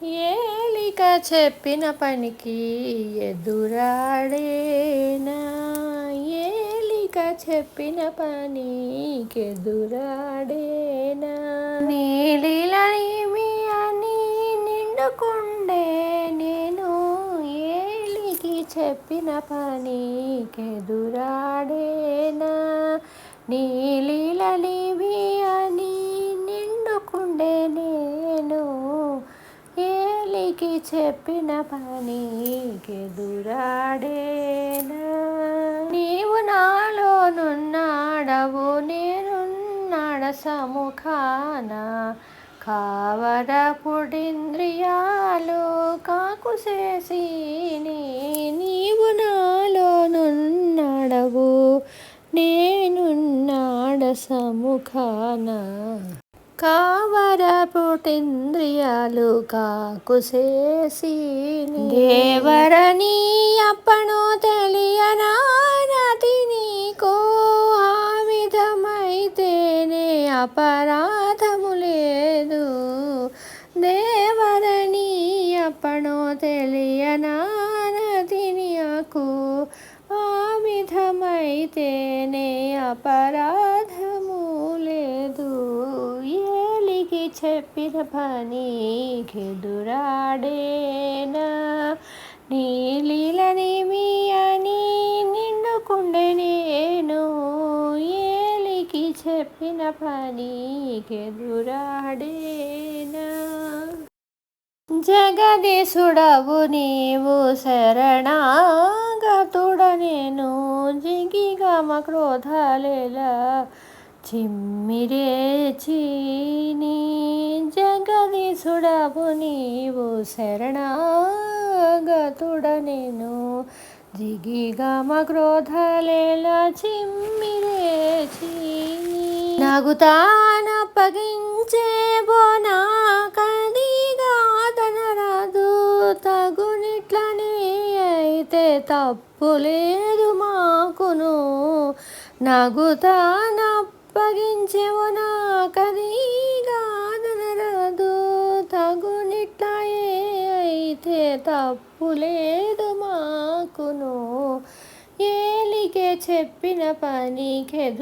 ఏలిక చెప్పిన పనికి ఎదురాడేనా ఏలిక చెప్పిన పనికి ఎదురాడేనా నీలిలని అని నిండుకుండే నేను ఏలికి చెప్పిన పనికి ఎదురాడేనా నీలి ఏలికి చెప్పిన పనికెదురాడేనా? నీవు నాలోనున్నాడవు నేనున్నాడ సముఖాన. కావర పుడింద్రియాలు కాకుసేసి నీవు నాలోనున్నాడవు నేనున్నాడ సముఖాన. కావర పుటింద్రియాలు కాకుసేసి దేవరని అప్పను తెలియనానతి నీకో ఆ విధమైతేనే అపరాధము లేదు. దేవరని అప్పను తెలియనానతి నీకు ఆ విధమైతేనే అపరాధము లేదు ఏలికి చెప్పిన పనికెదురాడేనా నీలిలని అని నిండుకుండే నేను. ఏలికి చెప్పిన పనికెదురాడేనా జగదీశుడవు నీవు శరణాగతుడ నేను జిగిగమ క్రోధాలేలా చిమ్మిరేచీని జగదీశుడవు నీవు శరణాగతుడ నేను జిగిగమ చిమ్మిరేచి చిమ్మిరేచీని నగుతానప్పగించే బోనా కదిగాదనరాదు తగునిట్లనే అయితే తప్పు లేదు మాకును. నగుతానప్పగించేవో నా కదీ తప్పు లేదు మాకును. ఏలిగే చెప్పిన పనికెదురాడేనా?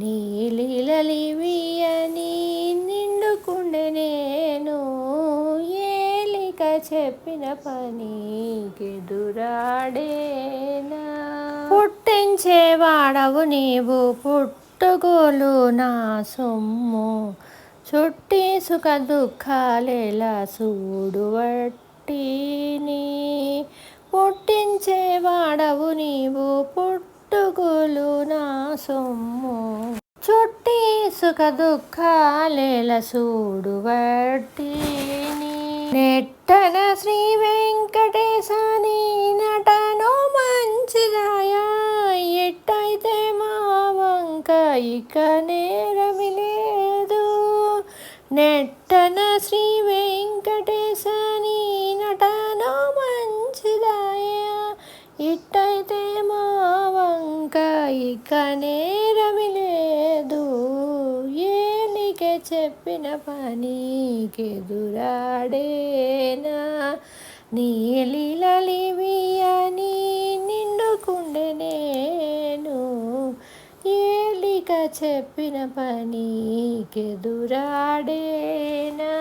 నీలిలలివి అని నిండుకుండే నేను. ఏలిక చెప్పిన పనికెదురాడేనా? పుట్టించేవాడవు నీవు పుట్టుగోలు నా సొమ్ము. చుట్టి సుఖ దుఃఖాలేలా చూడువట్టిని పుట్టించేవాడవు నీవు పుట్టుకులు నా సొమ్ము. చుట్టి సుఖ దుఃఖాలేల చూడువట్టిని నెట్టన శ్రీ వెంకటేశాని నెట్టన శ్రీ వెంకటేశని నటనో మంచిదాయా. ఇట్టయితే మా వంక ఇక నేరమి లేదు. ఏలికే చెప్పిన పనికెదురాడేనా. నీలిలలివి అని చెప్పిన పని దురాడేనా